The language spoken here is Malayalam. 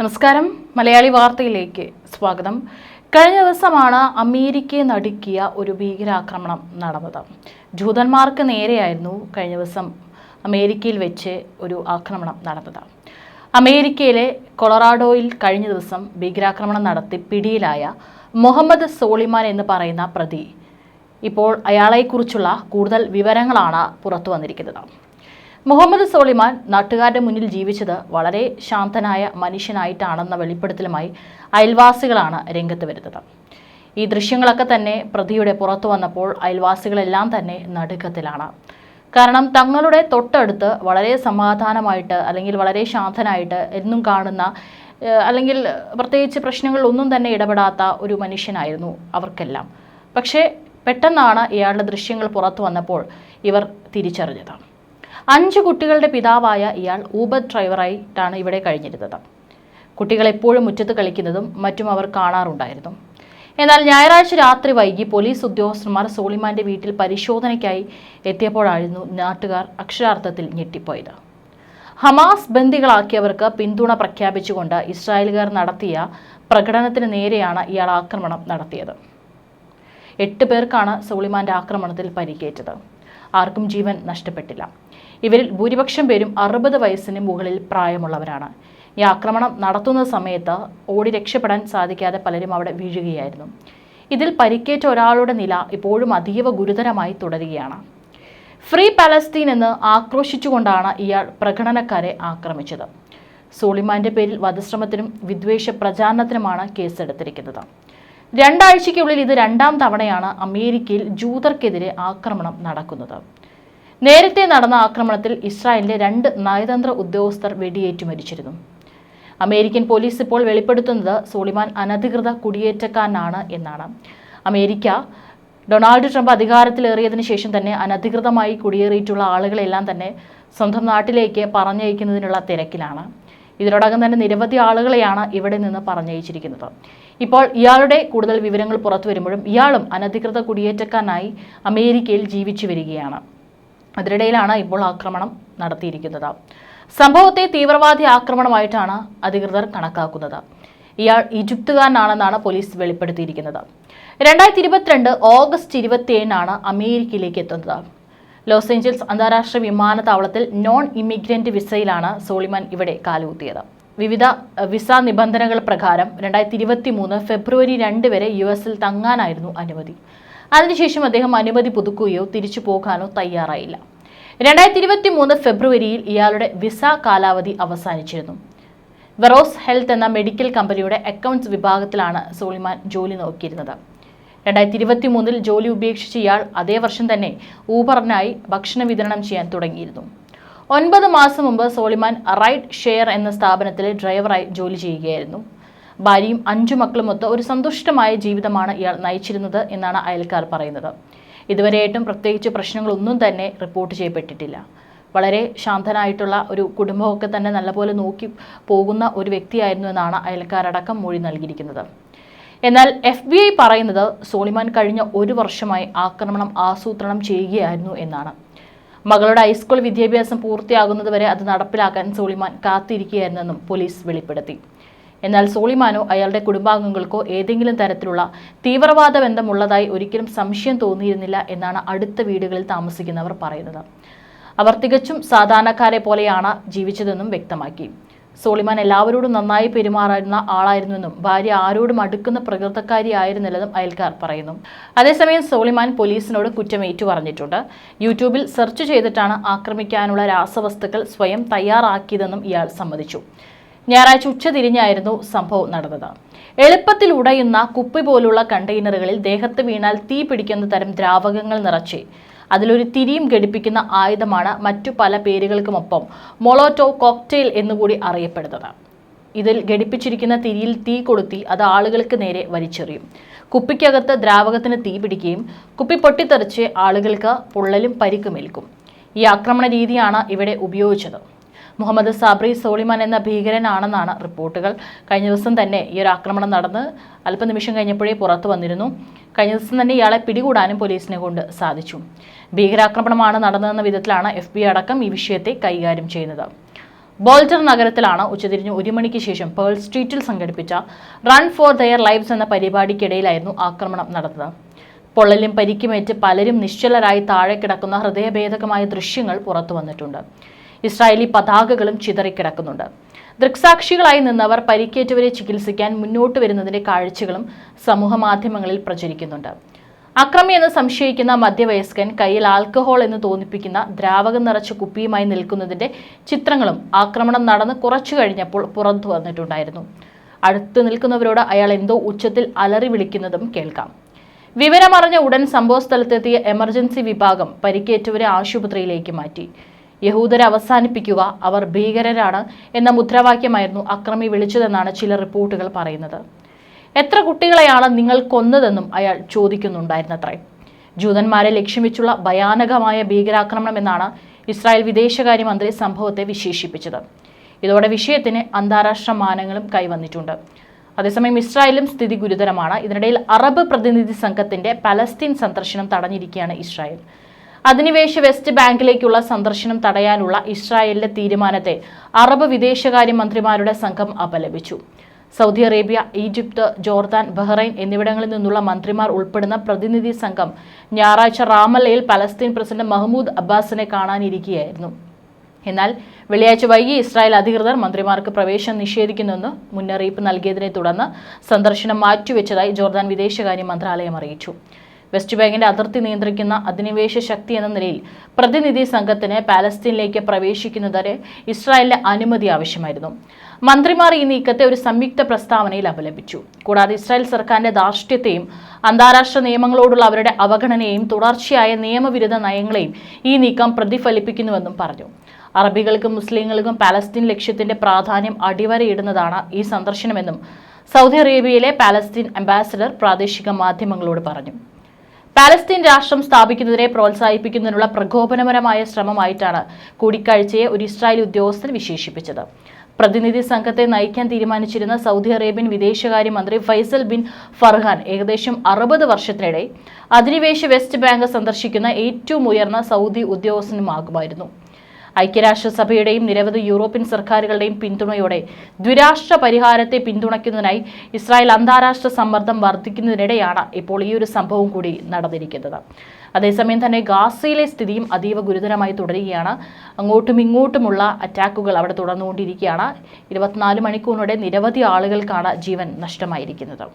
നമസ്കാരം. മലയാളി വാർത്തയിലേക്ക് സ്വാഗതം. കഴിഞ്ഞ ദിവസമാണ് അമേരിക്കയെ നടുക്കിയ ഒരു ഭീകരാക്രമണം നടന്നത്. ജൂതന്മാർക്ക് നേരെയായിരുന്നു കഴിഞ്ഞ ദിവസം അമേരിക്കയിൽ വെച്ച് ഒരു ആക്രമണം നടന്നത്. അമേരിക്കയിലെ കൊളറാഡോയിൽ കഴിഞ്ഞ ദിവസം ഭീകരാക്രമണം നടത്തി പിടിയിലായ മുഹമ്മദ് സോളിമാൻ എന്ന് പറയുന്ന പ്രതി ഇപ്പോൾ അയാളെക്കുറിച്ചുള്ള കൂടുതൽ വിവരങ്ങളാണ് പുറത്തു വന്നിരിക്കുന്നത്. മുഹമ്മദ് സോളിമാൻ നാട്ടുകാരുടെ മുന്നിൽ ജീവിച്ചത് വളരെ ശാന്തനായ മനുഷ്യനായിട്ടാണെന്ന വെളിപ്പെടുത്തലുമായി അയൽവാസികളാണ് രംഗത്ത് വരുന്നത്. ഈ ദൃശ്യങ്ങളൊക്കെ തന്നെ പ്രതിയുടെ പുറത്തു വന്നപ്പോൾ അയൽവാസികളെല്ലാം തന്നെ നടുക്കത്തിലാണ്. കാരണം തങ്ങളുടെ തൊട്ടടുത്ത് വളരെ സമാധാനമായിട്ട് അല്ലെങ്കിൽ വളരെ ശാന്തനായിട്ട് എന്നും കാണുന്ന അല്ലെങ്കിൽ പ്രത്യേകിച്ച് പ്രശ്നങ്ങളിലൊന്നും തന്നെ ഇടപെടാത്ത ഒരു മനുഷ്യനായിരുന്നു അവർക്കെല്ലാം. പക്ഷേ പെട്ടെന്നാണ് ഇയാളുടെ ദൃശ്യങ്ങൾ പുറത്തു വന്നപ്പോൾ ഇവർ തിരിച്ചറിഞ്ഞത്. അഞ്ച് കുട്ടികളുടെ പിതാവായ ഇയാൾ ഊബർ ഡ്രൈവറായിട്ടാണ് ഇവിടെ കഴിഞ്ഞിരുന്നത്. കുട്ടികൾ എപ്പോഴും മുറ്റത്ത് കളിക്കുന്നതും മറ്റും അവർ കാണാറുണ്ടായിരുന്നു. എന്നാൽ ഞായറാഴ്ച രാത്രി വൈകി പോലീസ് ഉദ്യോഗസ്ഥന്മാർ സോളിമാന്റെ വീട്ടിൽ പരിശോധനയ്ക്കായി എത്തിയപ്പോഴായിരുന്നു നാട്ടുകാർ അക്ഷരാർത്ഥത്തിൽ ഞെട്ടിപ്പോയത്. ഹമാസ് ബന്ദികളാക്കിയവർക്ക് പിന്തുണ പ്രഖ്യാപിച്ചുകൊണ്ട് ഇസ്രായേലുകാർ നടത്തിയ പ്രകടനത്തിന് നേരെയാണ് ഇയാൾ ആക്രമണം നടത്തിയത്. എട്ട് പേർക്കാണ് സോളിമാന്റെ ആക്രമണത്തിൽ പരിക്കേറ്റത്. ആർക്കും ജീവൻ നഷ്ടപ്പെട്ടില്ല. ഇവരിൽ ഭൂരിപക്ഷം പേരും അറുപത് വയസ്സിന് മുകളിൽ പ്രായമുള്ളവരാണ്. ഈ ആക്രമണം നടത്തുന്ന സമയത്ത് ഓടി രക്ഷപ്പെടാൻ സാധിക്കാതെ പലരും അവിടെ വീഴുകയായിരുന്നു. ഇതിൽ പരിക്കേറ്റ ഒരാളുടെ നില ഇപ്പോഴും അതീവ ഗുരുതരമായി തുടരുകയാണ്. ഫ്രീ പാലസ്തീൻ എന്ന് ആക്രോശിച്ചുകൊണ്ടാണ് ഇയാൾ പ്രകടനക്കാരെ ആക്രമിച്ചത്. സോളിമാന്റെ പേരിൽ വധശ്രമത്തിനും വിദ്വേഷ പ്രചാരണത്തിനുമാണ് കേസെടുത്തിരിക്കുന്നത്. രണ്ടാഴ്ചയ്ക്കുള്ളിൽ ഇത് രണ്ടാം തവണയാണ് അമേരിക്കയിൽ ജൂതർക്കെതിരെ ആക്രമണം നടക്കുന്നത്. നേരത്തെ നടന്ന ആക്രമണത്തിൽ ഇസ്രായേലിലെ രണ്ട് നയതന്ത്ര ഉദ്യോഗസ്ഥർ വെടിയേറ്റു മരിച്ചിരുന്നു. അമേരിക്കൻ പോലീസ് ഇപ്പോൾ വെളിപ്പെടുത്തുന്നത് സോളിമാൻ അനധികൃത കുടിയേറ്റക്കാരനാണ് എന്നാണ്. അമേരിക്ക ഡൊണാൾഡ് ട്രംപ് അധികാരത്തിലേറിയതിനു ശേഷം തന്നെ അനധികൃതമായി കുടിയേറിയിട്ടുള്ള ആളുകളെല്ലാം തന്നെ സ്വന്തം നാട്ടിലേക്ക് പറഞ്ഞയക്കുന്നതിനുള്ള തിരക്കിലാണ്. ഇതിനോടകം തന്നെ നിരവധി ആളുകളെയാണ് ഇവിടെ നിന്ന് പറഞ്ഞയച്ചിരിക്കുന്നത്. ഇപ്പോൾ ഇയാളുടെ കൂടുതൽ വിവരങ്ങൾ പുറത്തു വരുമ്പോഴും ഇയാളും അനധികൃത കുടിയേറ്റക്കാരനായി അമേരിക്കയിൽ ജീവിച്ചു വരികയാണ്. അതിനിടയിലാണ് ഇപ്പോൾ ആക്രമണം നടത്തിയിരിക്കുന്നത്. സംഭവത്തെ തീവ്രവാദി ആക്രമണമായിട്ടാണ് അധികൃതർ കണക്കാക്കുന്നത്. ഇയാൾ ഈജിപ്തുകാരനാണെന്നാണ് പോലീസ് വെളിപ്പെടുത്തിയിരിക്കുന്നത്. രണ്ടായിരത്തി ഇരുപത്തിരണ്ട് ഓഗസ്റ്റ് ഇരുപത്തിയേഴിനാണ് അമേരിക്കയിലേക്ക് എത്തുന്നത്. ലോസ് ഏഞ്ചൽസ് അന്താരാഷ്ട്ര വിമാനത്താവളത്തിൽ നോൺ ഇമിഗ്രന്റ് വിസയിലാണ് സോളിമാൻ ഇവിടെ കാലുകുത്തിയത്. വിവിധ വിസ നിബന്ധനകൾ പ്രകാരം രണ്ടായിരത്തി ഇരുപത്തി മൂന്ന് ഫെബ്രുവരി രണ്ട് വരെ യു എസിൽ തങ്ങാനായിരുന്നു അനുമതി. അതിനുശേഷം അദ്ദേഹം അനുമതി പുതുക്കുകയോ തിരിച്ചു പോകാനോ തയ്യാറായില്ല. രണ്ടായിരത്തി ഇരുപത്തി മൂന്ന് ഫെബ്രുവരിയിൽ ഇയാളുടെ വിസ കാലാവധി അവസാനിച്ചിരുന്നു. വെറോസ് ഹെൽത്ത് എന്ന മെഡിക്കൽ കമ്പനിയുടെ അക്കൗണ്ട്സ് വിഭാഗത്തിലാണ് സോളിമാൻ ജോലി നോക്കിയിരുന്നത്. രണ്ടായിരത്തി ഇരുപത്തി മൂന്നിൽ ജോലി ഉപേക്ഷിച്ച ഇയാൾ അതേ വർഷം തന്നെ ഊബറിനായി ഭക്ഷണ വിതരണം ചെയ്യാൻ തുടങ്ങിയിരുന്നു. ഒൻപത് മാസം മുമ്പ് സോളിമാൻ റൈഡ് ഷെയർ എന്ന സ്ഥാപനത്തിലെ ഡ്രൈവറായി ജോലി ചെയ്യുകയായിരുന്നു. ഭാര്യയും അഞ്ചു മക്കളുമൊത്ത് ഒരു സന്തുഷ്ടമായ ജീവിതമാണ് ഇയാൾ നയിച്ചിരുന്നത് എന്നാണ് അയൽക്കാർ പറയുന്നത്. ഇതുവരെയായിട്ടും പ്രത്യേകിച്ച് പ്രശ്നങ്ങളൊന്നും തന്നെ റിപ്പോർട്ട് ചെയ്യപ്പെട്ടിട്ടില്ല. വളരെ ശാന്തനായിട്ടുള്ള ഒരു കുടുംബമൊക്കെ തന്നെ നല്ലപോലെ നോക്കി പോകുന്ന ഒരു വ്യക്തിയായിരുന്നു എന്നാണ് അയൽക്കാരടക്കം മൊഴി നൽകിയിരിക്കുന്നത്. എന്നാൽ എഫ് ബി ഐ പറയുന്നത് സോളിമാൻ കഴിഞ്ഞ ഒരു വർഷമായി ആക്രമണം ആസൂത്രണം ചെയ്യുകയായിരുന്നു എന്നാണ്. മകളുടെ ഹൈസ്കൂൾ വിദ്യാഭ്യാസം പൂർത്തിയാകുന്നതുവരെ അത് നടപ്പിലാക്കാൻ സോളിമാൻ കാത്തിരിക്കുകയായിരുന്നെന്നും പോലീസ് വെളിപ്പെടുത്തി. എന്നാൽ സോളിമാനോ അയാളുടെ കുടുംബാംഗങ്ങൾക്കോ ഏതെങ്കിലും തരത്തിലുള്ള തീവ്രവാദ ബന്ധമുള്ളതായി ഒരിക്കലും സംശയം തോന്നിയിരുന്നില്ല എന്നാണ് അടുത്ത വീടുകളിൽ താമസിക്കുന്നവർ പറയുന്നത്. അവർ തികച്ചും സാധാരണക്കാരെ പോലെയാണ് ജീവിച്ചതെന്നും വ്യക്തമാക്കി. സോളിമാൻ എല്ലാവരോടും നന്നായി പെരുമാറുന്ന ആളായിരുന്നുവെന്നും ഭാര്യ ആരോടും അടുക്കുന്ന പ്രകൃതക്കാരിയായിരുന്നില്ലെന്നും അയൽക്കാർ പറയുന്നു. അതേസമയം സോളിമാൻ പോലീസിനോട് കുറ്റമേറ്റു പറഞ്ഞിട്ടുണ്ട്. യൂട്യൂബിൽ സെർച്ച് ചെയ്തിട്ടാണ് ആക്രമിക്കാനുള്ള രാസവസ്തുക്കൾ സ്വയം തയ്യാറാക്കിയതെന്നും ഇയാൾ സമ്മതിച്ചു. ഞായറാഴ്ച ഉച്ചതിരിഞ്ഞായിരുന്നു സംഭവം നടന്നത്. എളുപ്പത്തിൽ ഉടയുന്ന കുപ്പി പോലുള്ള കണ്ടെയ്നറുകളിൽ ദേഹത്ത് വീണാൽ തീ പിടിക്കുന്ന തരം ദ്രാവകങ്ങൾ നിറച്ച്. അതിലൊരു തിരിയും ഘടിപ്പിക്കുന്ന ആയുധമാണ് മറ്റു പല പേരുകൾക്കുമൊപ്പം മൊളോറ്റോ കോക്ടെയിൽ എന്നുകൂടി അറിയപ്പെടുന്നത്. ഇതിൽ ഘടിപ്പിച്ചിരിക്കുന്ന തിരിയിൽ തീ കൊളുത്തി അത് ആളുകൾക്ക് നേരെ വലിച്ചെറിയും. കുപ്പിക്കകത്ത് ദ്രാവകത്തിന് തീ പിടിക്കുകയും കുപ്പി പൊട്ടിത്തെറിച്ച് ആളുകൾക്ക് പൊള്ളലും പരിക്കുമേൽക്കും. ഈ ആക്രമണ രീതിയാണ് ഇവിടെ ഉപയോഗിച്ചത്. മുഹമ്മദ് സാബ്രി സോളിമാൻ എന്ന ഭീകരനാണെന്നാണ് റിപ്പോർട്ടുകൾ. കഴിഞ്ഞ ദിവസം തന്നെ ഈ ഒരു ആക്രമണം നടന്ന് അല്പനിമിഷം കഴിഞ്ഞപ്പോഴേ പുറത്തു വന്നിരുന്നു. കഴിഞ്ഞ ദിവസം തന്നെ ഇയാളെ പിടികൂടാനും പോലീസിനെ കൊണ്ട് സാധിച്ചു. ഭീകരാക്രമണമാണ് നടന്നതെന്ന വിധത്തിലാണ് എഫ് ബി അടക്കം ഈ വിഷയത്തെ കൈകാര്യം ചെയ്യുന്നത്. ബോൾട്ടർ നഗരത്തിലാണ് ഉച്ചതിരിഞ്ഞ് ഒരു മണിക്ക് ശേഷം പേൾ സ്ട്രീറ്റിൽ സംഘടിപ്പിച്ച റൺ ഫോർ ദയർ ലൈവ്സ് എന്ന പരിപാടിക്കിടയിലായിരുന്നു ആക്രമണം നടന്നത്. പൊള്ളലും പരിക്കുമേറ്റ് പലരും നിശ്ചലരായി താഴെ കിടക്കുന്ന ഹൃദയഭേദകമായ ദൃശ്യങ്ങൾ പുറത്തു വന്നിട്ടുണ്ട്. ഇസ്രായേലി പതാകകളും ചിതറിക്കിടക്കുന്നുണ്ട്. ദൃക്സാക്ഷികളായി നിന്നവർ പരിക്കേറ്റവരെ ചികിത്സിക്കാൻ മുന്നോട്ട് വരുന്നതിന്റെ കാഴ്ചകളും സമൂഹ മാധ്യമങ്ങളിൽ പ്രചരിക്കുന്നുണ്ട്. അക്രമി എന്ന് സംശയിക്കുന്ന മധ്യവയസ്കൻ കയ്യിൽ ആൽക്കഹോൾ എന്ന് തോന്നിപ്പിക്കുന്ന ദ്രാവകം നിറച്ച കുപ്പിയുമായി നിൽക്കുന്നതിന്റെ ചിത്രങ്ങളും ആക്രമണം നടന്ന് കുറച്ചു കഴിഞ്ഞപ്പോൾ പുറത്തു വന്നിട്ടുണ്ടായിരുന്നു. അടുത്ത് നിൽക്കുന്നവരോട് അയാൾ എന്തോ ഉച്ചത്തിൽ അലറി വിളിക്കുന്നതും കേൾക്കാം. വിവരമറിഞ്ഞ ഉടൻ സംഭവസ്ഥലത്തെത്തിയ എമർജൻസി വിഭാഗം പരിക്കേറ്റവരെ ആശുപത്രിയിലേക്ക് മാറ്റി. യഹൂദരെ അവസാനിപ്പിക്കുക അവർ ഭീകരരാണ് എന്ന മുദ്രാവാക്യമായിരുന്നു അക്രമി വിളിച്ചതെന്നാണ് ചില റിപ്പോർട്ടുകൾ പറയുന്നത്. എത്ര കുട്ടികളെയാണ് നിങ്ങൾ കൊന്നതെന്നും അയാൾ ചോദിക്കുന്നുണ്ടായിരുന്നത്രേ. ജൂതന്മാരെ ലക്ഷ്യം വെച്ചുള്ള ഭയാനകമായ ഭീകരാക്രമണം എന്നാണ് ഇസ്രായേൽ വിദേശകാര്യമന്ത്രി സംഭവത്തെ വിശേഷിപ്പിച്ചത്. ഇതോടെ വിഷയത്തിന് അന്താരാഷ്ട്ര മാനങ്ങളും കൈവന്നിട്ടുണ്ട്. അതേസമയം ഇസ്രായേലും സ്ഥിതി ഗുരുതരമാണ്. ഇതിനിടയിൽ അറബ് പ്രതിനിധി സംഘത്തിന്റെ പലസ്തീൻ സന്ദർശനം തടഞ്ഞിരിക്കുകയാണ് ഇസ്രായേൽ. അധിനിവേശ വെസ്റ്റ് ബാങ്കിലേക്കുള്ള സന്ദർശനം തടയാനുള്ള ഇസ്രായേലിന്റെ തീരുമാനത്തെ അറബ് വിദേശകാര്യ മന്ത്രിമാരുടെ സംഘം അപലപിച്ചു. Saudi Arabia Egypt Jordan Bahrain എന്നിവിടങ്ങളിൽ നിന്നുള്ള മന്ത്രിമാർ ഉൾപ്പെടുന്ന പ്രതിനിധി സംഘം ഞായറാഴ്ച റാമല്ലയിൽ പലസ്തീൻ പ്രസിഡന്റ് മഹ്മൂദ് അബ്ബാസിനെ കാണാനിരിക്കുകയായിരുന്നു എന്നാൽ വെള്ളിയാഴ്ച വൈകി ഇസ്രായേൽ അധികൃതർ മന്ത്രിമാർക്ക് പ്രവേശനം നിഷേധിക്കുന്നുവെന്ന് മുന്നറിയിപ്പ് നൽകിയതിനെ തുടർന്ന് സന്ദർശനം മാറ്റിവെച്ചതായി ജോർദാൻ വിദേശകാര്യ മന്ത്രാലയം അറിയിച്ചു. വെസ്റ്റ് ബാങ്കിന്റെ അതിർത്തി നിയന്ത്രിക്കുന്ന അധിനിവേശ ശക്തി എന്ന നിലയിൽ പ്രതിനിധി സംഘത്തിന് പാലസ്തീനിലേക്ക് പ്രവേശിക്കുന്നതിന് ഇസ്രായേലിന്റെ അനുമതി ആവശ്യമായിരുന്നു. മന്ത്രിമാർ ഈ നീക്കത്തെ ഒരു സംയുക്ത പ്രസ്താവനയിൽ അപലപിച്ചു. കൂടാതെ ഇസ്രായേൽ സർക്കാരിന്റെ ധാർഷ്ട്യത്തെയും അന്താരാഷ്ട്ര നിയമങ്ങളോടുള്ള അവരുടെ അവഗണനയെയും തുടർച്ചയായ നിയമവിരുദ്ധ നയങ്ങളെയും ഈ നീക്കം പ്രതിഫലിപ്പിക്കുന്നുവെന്നും പറഞ്ഞു. അറബികൾക്കും മുസ്ലിങ്ങൾക്കും പാലസ്തീൻ ലക്ഷ്യത്തിന്റെ പ്രാധാന്യം അടിവരയിടുന്നതാണ് ഈ സന്ദർശനമെന്നും സൗദി അറേബ്യയിലെ പാലസ്തീൻ അംബാസിഡർ പ്രാദേശിക മാധ്യമങ്ങളോട് പറഞ്ഞു. പാലസ്തീൻ രാഷ്ട്രം സ്ഥാപിക്കുന്നതിനെ പ്രോത്സാഹിപ്പിക്കുന്നതിനുള്ള പ്രകോപനപരമായ ശ്രമമായിട്ടാണ് കൂടിക്കാഴ്ചയെ ഒരു ഇസ്രായേൽ ഉദ്യോഗസ്ഥൻ വിശേഷിപ്പിച്ചത്. പ്രതിനിധി സംഘത്തെ നയിക്കാൻ തീരുമാനിച്ചിരുന്ന സൗദി അറേബ്യൻ വിദേശകാര്യമന്ത്രി ഫൈസൽ ബിൻ ഫർഹാൻ ഏകദേശം അറുപത് വർഷത്തിനിടെ അധിനിവേശ വെസ്റ്റ് ബാങ്ക് സന്ദർശിക്കുന്ന ഏറ്റവും ഉയർന്ന സൗദി ഉദ്യോഗസ്ഥനുമാകുമായിരുന്നു. ഐക്യരാഷ്ട്രസഭയുടെയും നിരവധി യൂറോപ്യൻ സർക്കാരുകളുടെയും പിന്തുണയോടെ ദ്വിരാഷ്ട്ര പരിഹാരത്തെ പിന്തുണയ്ക്കുന്നതിനായി ഇസ്രായേൽ അന്താരാഷ്ട്ര സമ്മർദ്ദം വർദ്ധിക്കുന്നതിനിടെയാണ് ഇപ്പോൾ ഈ ഒരു സംഭവം കൂടി നടന്നിരിക്കുന്നത്. അതേസമയം തന്നെ ഗാസയിലെ സ്ഥിതിയും അതീവ ഗുരുതരമായി തുടരുകയാണ്. അങ്ങോട്ടും ഇങ്ങോട്ടുമുള്ള അറ്റാക്കുകൾ അവിടെ തുടർന്നുകൊണ്ടിരിക്കുകയാണ്. ഇരുപത്തിനാല് മണിക്കൂറിനിടെ നിരവധി ആളുകൾക്കാണ് ജീവൻ നഷ്ടമായിരിക്കുന്നത്.